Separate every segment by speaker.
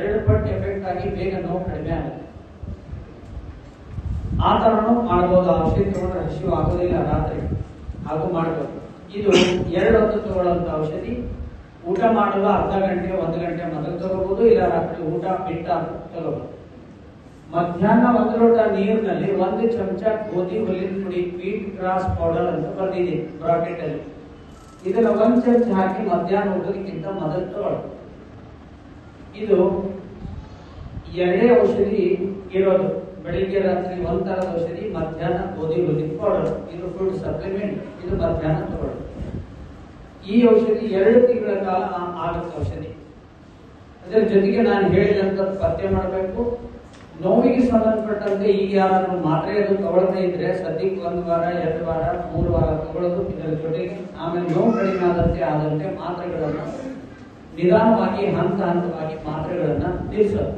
Speaker 1: ಎರಡು ಪಟ್ಟು ಎಫೆಕ್ಟ್ ಆಗಿ ಬೇಗ ನೋವು ಕಡಿಮೆ ಆಗುತ್ತೆ. ಆ ಥರನೂ ಮಾಡ್ಬೋದು ಔಷಧಿ ತಗೊಂಡ್ರೆ ಹಸಿವು ಆಗೋದಿಲ್ಲ ರಾತ್ರಿ. ಹಾಗೂ ಮಾಡ್ಬೋದು. ಇದು ಎರಡು ಹೊತ್ತು ತಗೊಳ್ಳೋಂಥ ಔಷಧಿ. ಊಟ ಮಾಡಲು ಅರ್ಧ ಗಂಟೆ, ಒಂದು ಗಂಟೆ ಮೊದಲು ತಗೋಬಹುದು ಇಲ್ಲ ರಾತ್ರಿ ಊಟ ಬಿಟ್ಟ ತಗೋಬಹುದು ಮಧ್ಯಾಹ್ನ ಒಂದು ಲೋಟ ನೀರಿನಲ್ಲಿ ಒಂದು ಚಮಚ ಗೋಧಿ, ಹುಲ್ಲಿನ ಪುಡಿ ವೀಟ್ ಗ್ರಾಸ್ ಪೌಡರ್ ಅಂತ ಬರ್ದಿದೆ ಬ್ರಾಕೆಟ್ ಅಲ್ಲಿ. ಇದನ್ನ ಒಂದ್ ಚಮಚ ಹಾಕಿ ಮಧ್ಯಾಹ್ನ ಊಟಕ್ಕಿಂತ ಮೊದಲು ತಗೊಳ್ಳಿ ಇದು ಎರಡೇ ಔಷಧಿ ಇರೋದು. ಬೆಳಿಗ್ಗೆ ರಾತ್ರಿ ಒಂದು ಔಷಧಿ, ಮಧ್ಯಾಹ್ನ ಗೋಧಿ ಗೋಧಿ ಪೌಡರ್ ಇದು ಫುಡ್ ಸಪ್ಲಿಮೆಂಟ್ ಇದು ಮಧ್ಯಾಹ್ನ ತಗೊಳ್ಳೋದು. ಈ ಔಷಧಿ ಎರಡು ತಿಂಗಳ ಕಾಲ ಆಗುತ್ತೆ ಔಷಧಿ. ಅದರ ಜೊತೆಗೆ ನಾನು ಹೇಳಿದಂತ ಪತ್ತೆ ಮಾಡಬೇಕು. ನೋವಿಗೆ ಸಂಬಂಧಪಟ್ಟಂತೆ ಈಗ ಯಾರಾದ್ರೂ ಮಾತ್ರೆ ಅದು ತಗೊಳ್ತಾ ಇದ್ರೆ ಸದ್ಯಕ್ಕೆ ಒಂದು ವಾರ, ಎರಡು ವಾರ, ಮೂರು ವಾರ ತಗೊಳ್ಳೋದು ಇದರ ಜೊತೆಗೆ ಆಮೇಲೆ ನೋವು ಕಡಿಮೆ ಆದಂತೆ ಆದಂತೆ ಮಾತ್ರೆಗಳನ್ನ ನಿಧಾನವಾಗಿ ಹಂತ ಹಂತವಾಗಿ ಮಾತ್ರೆಗಳನ್ನ ತಿಳಿಸೋದು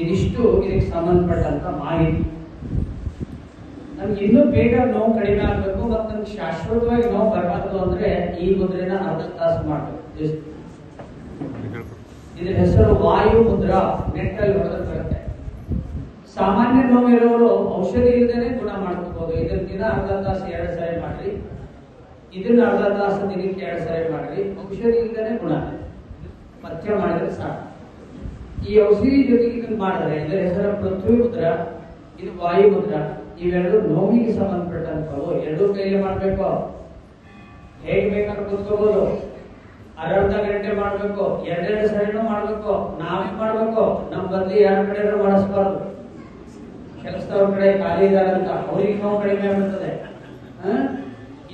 Speaker 1: ಇದಿಷ್ಟು ಇದಕ್ಕೆ ಸಂಬಂಧಪಟ್ಟಂತ ಮಾಹಿತಿ. ನಮ್ಗೆ ಇನ್ನೂ ಬೇಗ ನೋವು ಕಡಿಮೆ ಆಗಬೇಕು ಮತ್ತು ನಮ್ಗೆ ಶಾಶ್ವತವಾಗಿ ನೋವು ಬರಬಾರ್ದು ಅಂದ್ರೆ ಈ ಮುದ್ರೆನ ಅರ್ಧ ತಾಸು ಮಾಡಬೇಕು? ಇದ್ರ ಹೆಸರು ವಾಯು ಮುದ್ರಾ, ನೆಟ್ಟಲ್ಲಿ ಹೊಡೆದ್ ಬರುತ್ತೆ. ಸಾಮಾನ್ಯ ನೋವಿರೋರು ಔಷಧಿ ಇಲ್ಲದೇನೆ ಗುಣ ಮಾಡ್ಕೋಬಹುದು ಇದ್ರ ದಿನ ಅರ್ಧ ತಾಸು ಎರಡು ಸಾರಿ ಮಾಡ್ರಿ ಇದನ್ನ ಅರ್ಧ ತಾಸು ದಿನಕ್ಕೆ ಎರಡು ಸಾರಿ ಮಾಡಿ ಔಷಧಿ ಇಲ್ಲದೇನೆ ಗುಣ ಪಥ್ಯ ಮಾಡಿದ್ರೆ ಸಾಕು. ಈ ಔಷಧಿ ಜೊತೆಗೆ ಇದನ್ನ ಮಾಡಿದ್ರೆ, ಇದರ ಹೆಸರು ಪೃಥ್ವಿ ಮುದ್ರ ಇದು ವಾಯು ಮುದ್ರ ಇವೆರಡು ನೋವಿಗೆ ಸಂಬಂಧಪಟ್ಟಂತವು ಎರಡೂ ಕೈಯಲ್ಲಿ ಮಾಡಬೇಕು. ಹೇಗೆ ಬೇಕಾದ್ರೂ ಕೂತ್ಕೋಬಹುದು ಅರ್ಧ ಗಂಟೆ ಮಾಡ್ಬೇಕು. ಎರಡೆರಡು ಸರಿನೂ ಮಾಡ್ಬೇಕು. ನಾವೇ ಮಾಡ್ಬೇಕು. ನಮ್ ಬದ್ಲಿ ಯಾರ ಕಡೆ ಮಾಡಿಸ್ಬಾರ್ದು. ಕೆಲಸದವ್ರ ಕಡೆ ಖಾಲಿ ಇದಾರಂತ ಅವ್ರಿಗೆ ನೋವು ಕಡಿಮೆ ಆಗ್ತದೆ?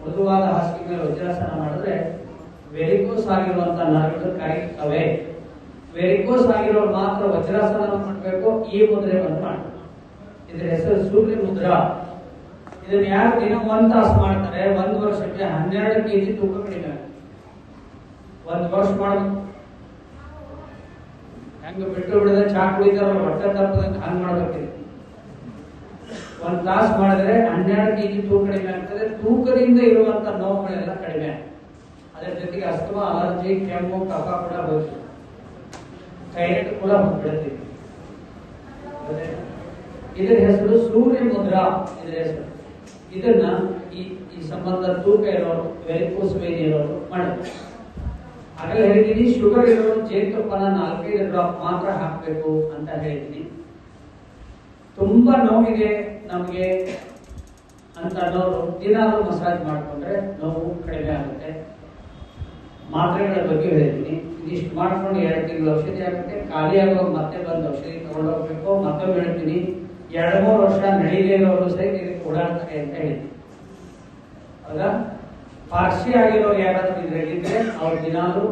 Speaker 1: ಮೃದುವಾದ ಹಾಸಿಗೆ ಮೇಲೆ ವಜ್ರಾಸನ ಮಾಡಿದ್ರೆ ವೆರಿಕೋಸ್ ಆಗಿರುವಂತಹ ನರಗಳು ಕರೆಯುತ್ತವೆ ವೆರಿಕೋಸ್ ಆಗಿರೋರು ಮಾತ್ರ ವಜ್ರಾಸನ ಮಾಡಬೇಕು, ಈ ಮುದ್ರೆ ಬಂದು ಮಾಡಬೇಕು. ಇದ್ರ ಹೆಸರು ಸೂರ್ಯ ಮುದ್ರಾ ಇದನ್ನ ಯಾರು ದಿನ ಒಂದ್ ತಾಸು ಮಾಡ್ತಾರೆ, ಒಂದ್ ವರ್ಷಕ್ಕೆ ಹನ್ನೆರಡು ಕೆಜಿ ತೂಕ ಕಡಿಮೆ. ಒಂದ್ ವರ್ಷ ಮಾಡಬೇಕು ಹೆಂಗ ಬಿಟ್ಟು ಬಿಡದೆ ಚಾ ಕುಡಿತಾರ ಹೊಟ್ಟೆ ತಪ್ಪದಂಗ ಹಂಗ್ ಮಾಡ್ಬೇಕಿದೆ ಒಂದ್ ತಾಸು ಮಾಡಿದ್ರೆ ಹನ್ನೆರಡು ಕೆಜಿ ತೂಕ ಕಡಿಮೆ ಆಗ್ತದೆ ತೂಕದಿಂದ ಇರುವಂತ ನೋವುಗಳೆಲ್ಲ ಕಡಿಮೆ. ಅದರ ಜೊತೆಗೆ ಅಸ್ತಮಾ, ಅಲರ್ಜಿ, ಕೆಮ್ಮು, ಕಫ ಕೂಡ ಬರುತ್ತೆ. ಥೈರಾಯ್ಡ್ ಕೂಡ ಬಿಡುತ್ತೆ ಇದರ ಹೆಸರು ಸೂರ್ಯ ಮುದ್ರಾ ಇದರ ಹೆಸರು. ಇದನ್ನ ಈ ಈ ಸಂಬಂಧ ತೂಕ ಇರೋರು, ವೆರಿಕೋಸ್ ವೇನ್ ಇರೋರು ಮಾಡಬೇಕು ಆಗಲೇ ಹೇಳಿದ್ದೀನಿ ಶುಗರ್ ಇರೋರು ಜೇನುತುಪ್ಪನ ನಾಲ್ಕೈದು ಡ್ರಾಪ್ ಮಾತ್ರ ಹಾಕಬೇಕು ಅಂತ ಹೇಳಿದ್ದೀನಿ ತುಂಬಾ ನೋವಿಗೆ ನಮಗೆ ಅಂತ ಅನ್ನೋರು ದಿನಾಲು ಮಸಾಜ್ ಮಾಡಿಕೊಂಡ್ರೆ ನೋವು ಕಡಿಮೆ ಆಗುತ್ತೆ. ಮಾತ್ರೆಗಳ ಬಗ್ಗೆ ಹೇಳಿದ್ದೀನಿ. ಇದಿಷ್ಟು ಮಾಡ್ಕೊಂಡು ಎರಡು ತಿಂಗಳು ಔಷಧಿ ಆಗುತ್ತೆ. ಖಾಲಿ ಮತ್ತೆ ಬಂದು ಔಷಧಿ ತಗೊಂಡು ಹೋಗ್ಬೇಕು. ಮತ್ತೊಮ್ಮೆ ಹೇಳ್ತೀನಿ, ಎರಡು ಮೂರು ವರ್ಷ ನಡೀದೇ ಇರೋರು ಸಹಿತ ಇದಕ್ಕೆ ಓಡಾಡ್ತಾರೆ ಅಂತ ಹೇಳ್ತೀನಿ ಹೌದಾ? ಪಾರ್ಸಿ ಆಗಿರೋರು ಯಾರಾದ್ರೂ ಇದ್ರೆ ಅವ್ರು ದಿನಾಲು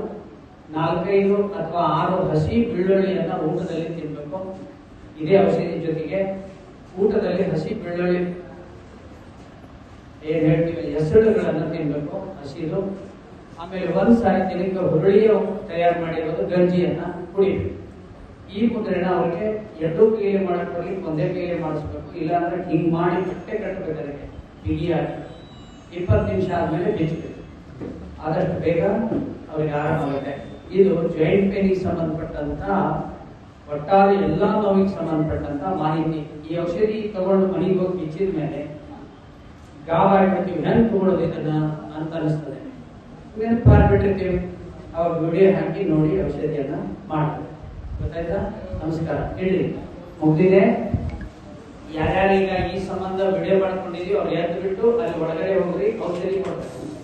Speaker 1: ನಾಲ್ಕೈದು ಅಥವಾ ಆರು ಹಸಿ ಬೆಳ್ಳುಳ್ಳಿಯನ್ನು ಊಟದಲ್ಲಿ ತಿನ್ಬೇಕು. ಇದೇ ಔಷಧಿ ಜೊತೆಗೆ ಊಟದಲ್ಲಿ ಹಸಿ ಬೆಳ್ಳುಳ್ಳಿ ಏನ್ ಹೇಳ್ತೀವಿ? ಹೆಸರುಗಳನ್ನ ತಿನ್ಬೇಕು, ಹಸಿರು, ಆಮೇಲೆ ಒಂದು ದಿನಕ್ಕೆ ಹುರುಳಿಯ ತಯಾರು ಮಾಡಿರೋದು ಗಂಜಿಯನ್ನ ಕುಡಿಬೇಕು. ಈ ಮುದ್ರೆನ ಅವ್ರಿಗೆ ಎರಡು ಕೈಯಲ್ಲಿ ಮಾಡಿ ಒಂದೇ ಕೈಯಲ್ಲಿ ಮಾಡಿಸ್ಬೇಕು. ಇಲ್ಲಾಂದ್ರೆ ಹಿಂಗ್ ಮಾಡಿ ಬಟ್ಟೆ ಕಟ್ಟಬೇಕು ಅದಕ್ಕೆ ಬಿಗಿಯಾಗಿ ಇಪ್ಪತ್ತು ನಿಮಿಷ ಆದ್ಮೇಲೆ ಬಿಚ್ಚಬೇಕು ಆದಷ್ಟು ಬೇಗ ಅವ್ರಿಗೆ ಆರಾಮಾಗುತ್ತೆ. ಇದು ಜಾಯಿಂಟ್ ಪೇನಿಗೆ ಸಂಬಂಧಪಟ್ಟಂತ, ಒಟ್ಟಾರೆ ಎಲ್ಲಾ ನೋವಿಗೆ ಸಂಬಂಧಪಟ್ಟಂತ ಮಾಹಿತಿ. ಈ ಔಷಧಿ ತಗೊಂಡು ಮನೆಗೆ ಹೋಗಿ ಬಿಚ್ಚಿದ ಮೇಲೆ ಗಾಬ ಆಗ್ಬಿಡ್ತೀವಿ ಹೆಂಗ್ ತಗೊಳ್ಳೋದು ಇದನ್ನ ಅಂತ ಅನಿಸ್ತದೆ. ನೆನಪು ಮಾಡ್ಬಿಟ್ಟಿರ್ತೀವಿ ಅವಾಗ ವಿಡಿಯೋ ಹಾಕಿ ನೋಡಿ ಔಷಧಿಯನ್ನ ಮಾಡಬೇಕು ಗೊತ್ತಾಯ್ತಾ? ನಮಸ್ಕಾರ. ಹೇಳಿ. ಮುಗ್ದಿದೆ. ಯಾರ್ಯಾರೀಗ ಈ ಸಂಬಂಧ ವಿಡಿಯೋ ಮಾಡ್ಕೊಂಡಿದೀವಿ, ಅವ್ರು ಎದ್ದು ಬಿಟ್ಟು ಅಲ್ಲಿ ಒಳಗಡೆ ಹೋಗ್ರಿ, ಔಷಧಿ ಕೊಡ್ತಾರೆ.